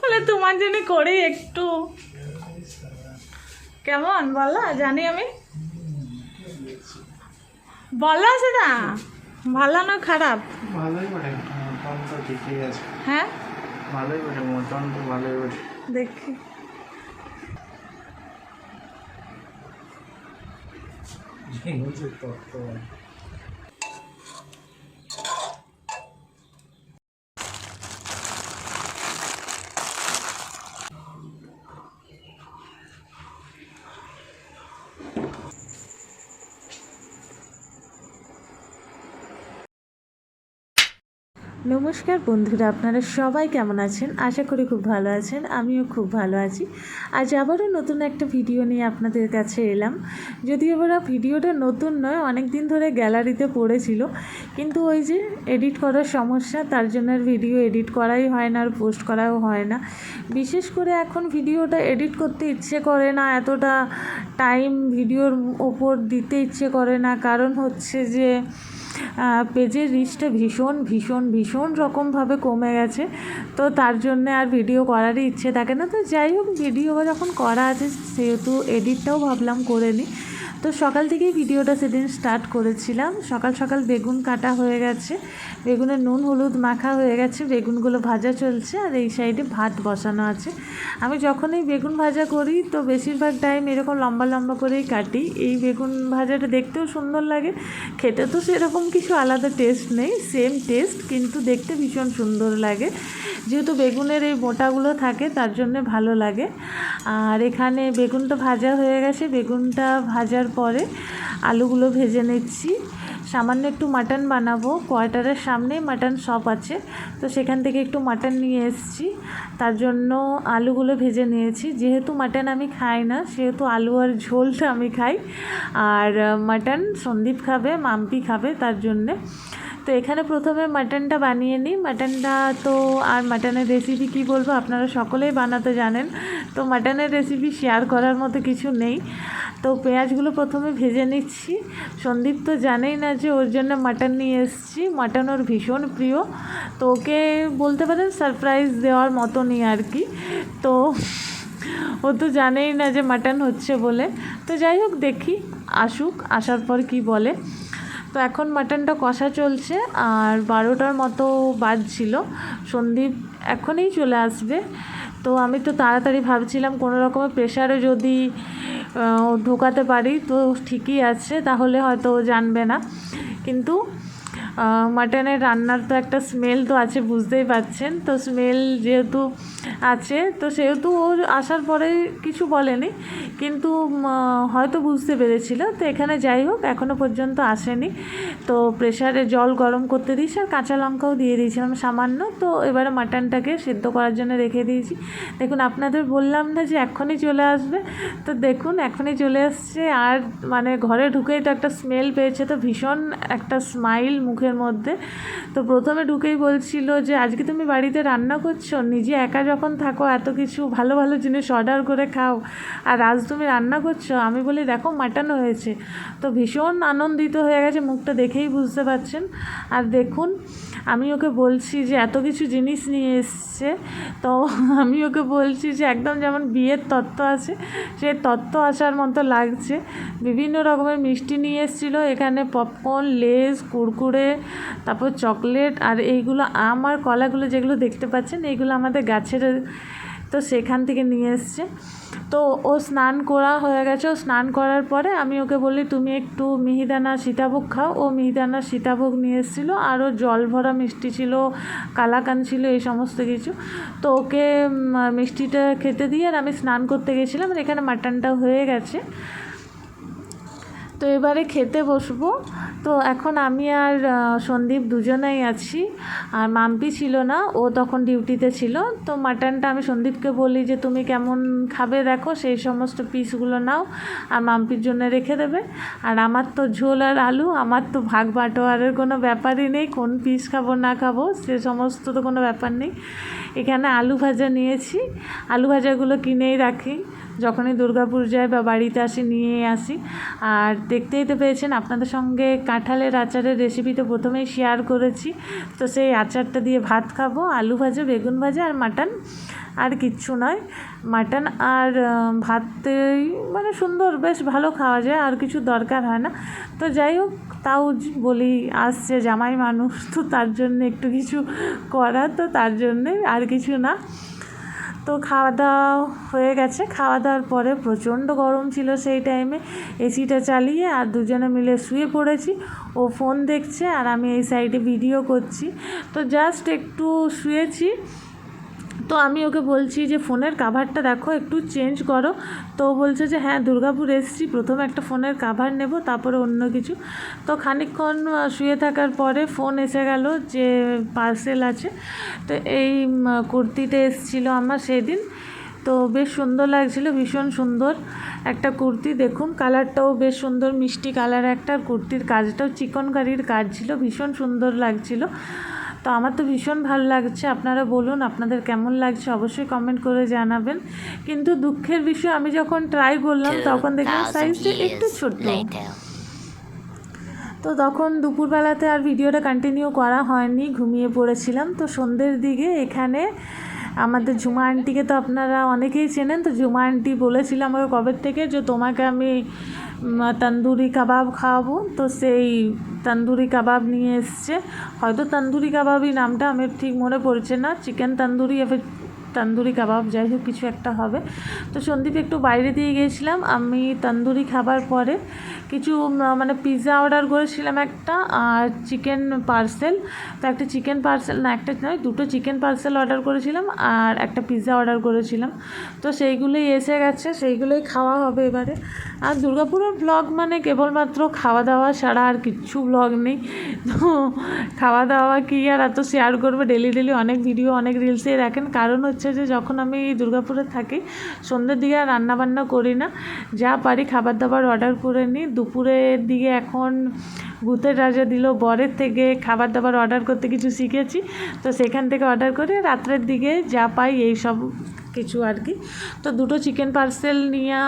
বলে তোমার জন্য করি একটু। কেমন? বলো জানি আমি। বলো সেটা ভালো না খারাপ? ভালোই বটে তো ঠিকই আছে। হ্যাঁ? ভালোই বটে মটন তো ভালোই বটে। দেখি। নমস্কার বন্ধুরা, আপনারা সবাই কেমন আছেন? আশা করি খুব ভালো আছেন, আমিও খুব ভালো আছি। আজ আবারও নতুন একটা ভিডিও নিয়ে আপনাদের কাছে এলাম। যদিও এবার ভিডিওটা নতুন নয় অনেক দিন ধরে গ্যালারিতে পড়েছিল, কিন্তু ওই যে এডিট করার সমস্যা, তার জন্য আর ভিডিও এডিট করাই হয় না, আর পোস্ট করাও হয় না। বিশেষ করে এখন ভিডিওটা এডিট করতে ইচ্ছে করে না, এতটা টাইম ভিডিওর ওপর দিতে ইচ্ছে করে না। কারণ হচ্ছে যে পেজের রিচটা ভীষণ ভীষণ ভীষণ রকমভাবে কমে গেছে। তো তার জন্য আর ভিডিও করারই ইচ্ছে থাকে না। তো যাই হোক ভিডিও যখন করা আছে, সেহেতু এডিটটাও ভাবলাম করে নিই। তো সকাল থেকেই ভিডিওটা সেদিন স্টার্ট করেছিলাম। সকাল সকাল বেগুন কাটা হয়ে গেছে। বেগুনের নুন, হলুদ মাখা হয়ে গেছে। বেগুনগুলো ভাজা চলছে আর এই সাইডে ভাত বসানো আছে। আমি যখনই বেগুন ভাজা করি তো বেশিরভাগ টাইম এরকম লম্বা লম্বা করেই কাটি। এই বেগুন ভাজাটা দেখতেও সুন্দর লাগে। খেতে তো সেরকম কিছু আলাদা টেস্ট নেই সেম টেস্ট কিন্তু দেখতে ভীষণ সুন্দর লাগে। যেহেতু বেগুনের এই মোটাগুলো থাকে, তার জন্য ভালো লাগে। আর এখানে বেগুনটা ভাজা হয়ে গেছে। বেগুনটা ভাজার পরে আলুগুলো ভেজে নিচ্ছি। সামান্য একটু মাটন বানাবো। কোয়ার্টারের সামনে মাটন শপ আছে, তো সেখান থেকে একটু মাটন নিয়ে এসেছি। তার জন্য আলুগুলো ভেজে নিয়েছি। যেহেতু মাটন আমি খাই না, সেহেতু আলু আর ঝোলটা আমি খাই। আর মাটন সন্দীপ খাবে, মাম্পি খাবে, তার জন্যে তো এখানে প্রথমে মাটনটা বানিয়ে নিই। মাটনটা তো আর মাটনের রেসিপি কি বলব আপনারা সকলেই বানাতে জানেন। তো মাটনের রেসিপি শেয়ার করার মতো কিছু নেই। তো পেঁয়াজগুলো প্রথমে ভেজে নিচ্ছি। সন্দীপ তো জানেই না যে ওর জন্য মাটন নিয়ে এসেছি। মাটন ওর ভীষণ প্রিয়। তো ওকে বলতে পারেন সারপ্রাইজ দেওয়ার মতনই আর কি। তো ও তো জানেই না যে মাটন হচ্ছে বলে। তো যাই হোক দেখি, আসুক, আসার পর কি বলে। তো এখন মাটনটা কষা চলছে আর বারোটার মতো বাজছিল। সন্দীপ এখনই চলে আসবে। তো আমি তো তাড়াতাড়ি ভাবছিলাম কোনো রকমের প্রেশারে যদি ঢোকাতে পারি, তো ঠিকই আছে, তাহলে হয়তো জানবে না। কিন্তু মাটনের রান্নার তো একটা স্মেল তো আছে, বুঝতেই পারছেন। তো স্মেল যেহেতু আছে, তো সেহেতু ও আসার পরে কিছু বলেনি, কিন্তু হয়তো বুঝতে পেরেছিল। তো এখানে যাই হোক এখনও পর্যন্ত আসেনি। তো প্রেশারে জল গরম করতে দিয়েছি আর কাঁচা লঙ্কাও দিয়ে দিয়েছিলাম সামান্য। তো এবারে মাটনটাকে সেদ্ধ করার জন্য রেখে দিয়েছি। দেখুন, আপনাদের বললাম না যে এখনই চলে আসবে। তো দেখুন, এখনই চলে আসছে। আর মানে ঘরে ঢুকেই তো একটা স্মেল পেয়েছে। তো ভীষণ একটা স্মাইল মুখের মধ্যে। তো প্রথমে ঢুকেই বলছিল যে, আজকে তুমি বাড়িতে রান্না করছ? নিজে একা যখন থাকো, এত কিছু ভালো ভালো জিনিস অর্ডার করে খাও। আর আজ তুমি রান্না করছ? আমি বলি, দেখো মাটন হয়েছে। তো ভীষণ আনন্দিত হয়ে গেছে, মুখটা দেখেই বুঝতে পারছেন। আর দেখুন, আমি ওকে বলছি যে, এত কিছু জিনিস নিয়ে এসছে। তো আমি ওকে বলছি যে, একদম যেমন বিয়ের তত্ত্ব আছে, সে তত্ত্ব আসার মতো লাগছে। বিভিন্ন রকমের মিষ্টি নিয়ে এসেছিল। এখানে পপকর্ন লেস কুরকুরে তারপর চকলেট আর এইগুলো আম আর কলাগুলো যেগুলো দেখতে পাচ্ছেন, এইগুলো আমাদের গাছের, তো সেখান থেকে নিয়ে এসছে। তো ও স্নান করা হয়ে গেছে। ও স্নান করার পরে আমি ওকে বলি, তুমি একটু মিহিদানা সীতাভোগ খাও। ও মিহিদানা সীতাভোগ নিয়ে এসেছিল। আরও জল ভরা মিষ্টি ছিল, কালাকান ছিল, এই সমস্ত কিছু। তো ওকে মিষ্টিটা খেতে দিয়ে আর আমি স্নান করতে গেছিলাম। এখানে মাটনটা হয়ে গেছে। তো এবারে খেতে বসবো। তো এখন আমি আর সন্দীপ দুজনেই আছি। আর মাম্পি ছিল না, ও তখন ডিউটিতে ছিল। তো মাটনটা আমি সন্দীপকে বলি যে, তুমি কেমন খাবে দেখো, সেই সমস্ত পিসগুলো নাও আর মাম্পির জন্য রেখে দেবে। আর আমার তো ঝোল আর আলু, আমার তো ভাগ বাটোয়ারের কোনো ব্যাপারই নেই, কোন পিস খাব না খাব, সে সমস্ত তো কোনো ব্যাপার নেই। এখানে আলু ভাজা নিয়েছি। আলু ভাজাগুলো কিনেই রাখি। যখনই দুর্গাপুর যাই বা বাড়িতে আসি, নিয়ে আসি। আর দেখতেই তো পেয়েছেন, আপনাদের সঙ্গে কাঁঠালের আচারের রেসিপি তো প্রথমেই শেয়ার করেছি। তো সেই আচারটা দিয়ে ভাত খাব, আলু ভাজা, বেগুন ভাজা আর মাটন আর কিচ্ছু নয় মাটন আর ভাতেই মানে সুন্দর, বেশ ভালো খাওয়া যায়, আর কিছু দরকার হয় না। তো যাই হোক, তাও বলি, আসছে জামাই মানুষ, তো তার জন্য একটু কিছু করা তো তার জন্যে আর কিছু না। তো খাওয়া দাওয়া হয়ে গেছে। খাওয়া দাওয়ার পরে প্রচণ্ড গরম ছিল সেই টাইমে এসিটা চালিয়ে আর দুজনে মিলে শুয়ে পড়েছি। ও ফোন দেখছে আর আমি এই সাইডে ভিডিও করছি। তো জাস্ট একটু শুয়েছি। তো আমি ওকে বলছি যে, ফোনের কাভারটা দেখো, একটু চেঞ্জ করো। তো বলছে যে হ্যাঁ দুর্গাপুর এসেছি, প্রথমে একটা ফোনের কাভার নেব, তারপরে অন্য কিছু। তো খানিকক্ষণ শুয়ে থাকার পরে ফোন এসে গেল যে পার্সেল আছে। তো এই কুর্তিটা এসেছিল আমার সেদিন। তো বেশ সুন্দর লাগছিল, ভীষণ সুন্দর একটা কুর্তি। দেখুন কালারটাও বেশ সুন্দর, মিষ্টি কালার একটা। কুর্তির কাজটাও চিকনকারির কাজ ছিল, ভীষণ সুন্দর লাগছিল। তো আমার তো ভীষণ ভালো লাগছে। আপনারা বলুন আপনাদের কেমন লাগছে? অবশ্যই কমেন্ট করে জানাবেন। কিন্তু দুঃখের বিষয় আমি যখন ট্রাই করলাম তখন দেখলাম 2,000 সাইজটা একটু ছোট্ট ছোট তো তখন দুপুরবেলাতে আর ভিডিওটা কন্টিনিউ করা হয়নি ঘুমিয়ে পড়েছিলাম। তো সন্ধ্যের দিকে এখানে আমাদের ঝুমা আন্টিকে তো আপনারা অনেকেই চেনেন, তো ঝুমা আন্টি বলেছিল আমাকে কবে থেকে যে তোমাকে আমি তন্দুরি কাবাব খাওয়াবো। তো সেই তন্দুরি কাবাব নিয়ে এসছে। হয়তো তন্দুরি কাবাবই নামটা আমার ঠিক মনে পড়ছে না। চিকেন তন্দুরি তন্দুরি কাবাব, যাই হোক কিছু একটা হবে। তো সন্দীপ একটু বাইরে দিয়ে গিয়েছিলাম। আমি তন্দুরি খাবার পরে কিছু মানে পিৎজা অর্ডার করেছিলাম একটা আর চিকেন পার্সেল তো একটা চিকেন পার্সেল না, একটা নয়, দুটো চিকেন পার্সেল অর্ডার করেছিলাম আর একটা পিৎজা অর্ডার করেছিলাম। তো সেইগুলোই এসে গেছে, সেইগুলোই খাওয়া হবে এবারে। আর দুর্গাপুরের ব্লগ মানে কেবলমাত্র খাওয়া দাওয়া ছাড়া আর কিচ্ছু ব্লগ নেই। তো খাওয়া দাওয়া কি আর এত শেয়ার করবে? ডেলি ডেলি অনেক ভিডিও অনেক রিলসে রাখেন কারণ হচ্ছে যে যখন আমি দুর্গাপুরে থাকি, সন্ধ্যের দিকে আর রান্নাবান্না করি না। যা পারি খাবার দাবার অর্ডার করে নিই। দুপুরের দিকে এখন ভূতের রাজা দিল বরের থেকে খাবার দাবার অর্ডার করতে কিছু শিখেছি। তো সেখান থেকে অর্ডার করে রাত্রের দিকে যা পাই এই সব কিছু আর কি। তো দুটো চিকেন পার্সেল নিয়ে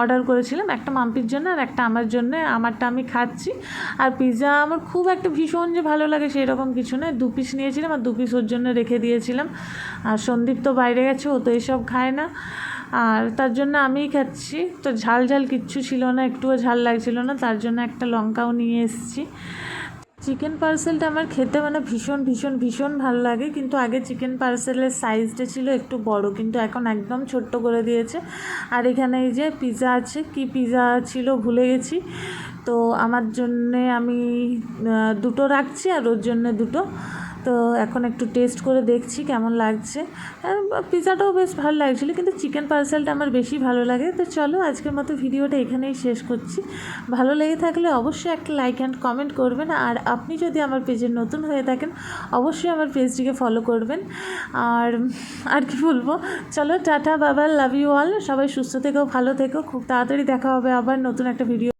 অর্ডার করেছিলাম, একটা মাম্পির জন্য আর একটা আমার জন্য। আমারটা আমি খাচ্ছি। আর পিৎজা আমার খুব একটা ভীষণ যে ভালো লাগে সেই রকম কিছু নয়। দু পিস নিয়েছিলাম আর দু পিস ওর জন্য রেখে দিয়েছিলাম। আর সন্দীপ তো বাইরে গেছে, ও তো এসব খায় না। আর তার জন্য আমিই খাচ্ছি। তো ঝাল ঝাল কিচ্ছু ছিল না, একটুও ঝাল লাগছিল না। তার জন্য একটা লঙ্কাও নিয়ে এসেছি। চিকেন পার্সেলটা আমার খেতে মানে ভীষণ ভীষণ ভীষণ ভালো লাগে। কিন্তু আগে চিকেন পার্সেলের সাইজটা ছিল একটু বড়, কিন্তু এখন একদম ছোট্ট করে দিয়েছে। আর এখানে এই যে পিৎজা আছে, কি পিৎজা ছিল ভুলে গেছি। তো আমার জন্যে আমি দুটো রাখছি আর ওর জন্যে দুটো। তো এখন একটু টেস্ট করে দেখছি কেমন লাগছে। পিৎজাটাও বেশ ভালো লাগছিল, কিন্তু চিকেন পার্সেলটা আমার বেশি ভালো লাগে। তো চলো আজকের মতো ভিডিওটা এখানেই শেষ করছি। ভালো লেগে থাকলে অবশ্যই একটা লাইক অ্যান্ড কমেন্ট করবেন। আর আপনি যদি আমার পেজে নতুন হয়ে থাকেন, অবশ্যই আমার পেজটিকে ফলো করবেন। আর আর কি বলব? চলো টাটা বাবা লাভ ইউ অল সবাই সুস্থ থেকো, ভালো থেকো। খুব তাড়াতাড়ি দেখা হবে আবার নতুন একটা ভিডিও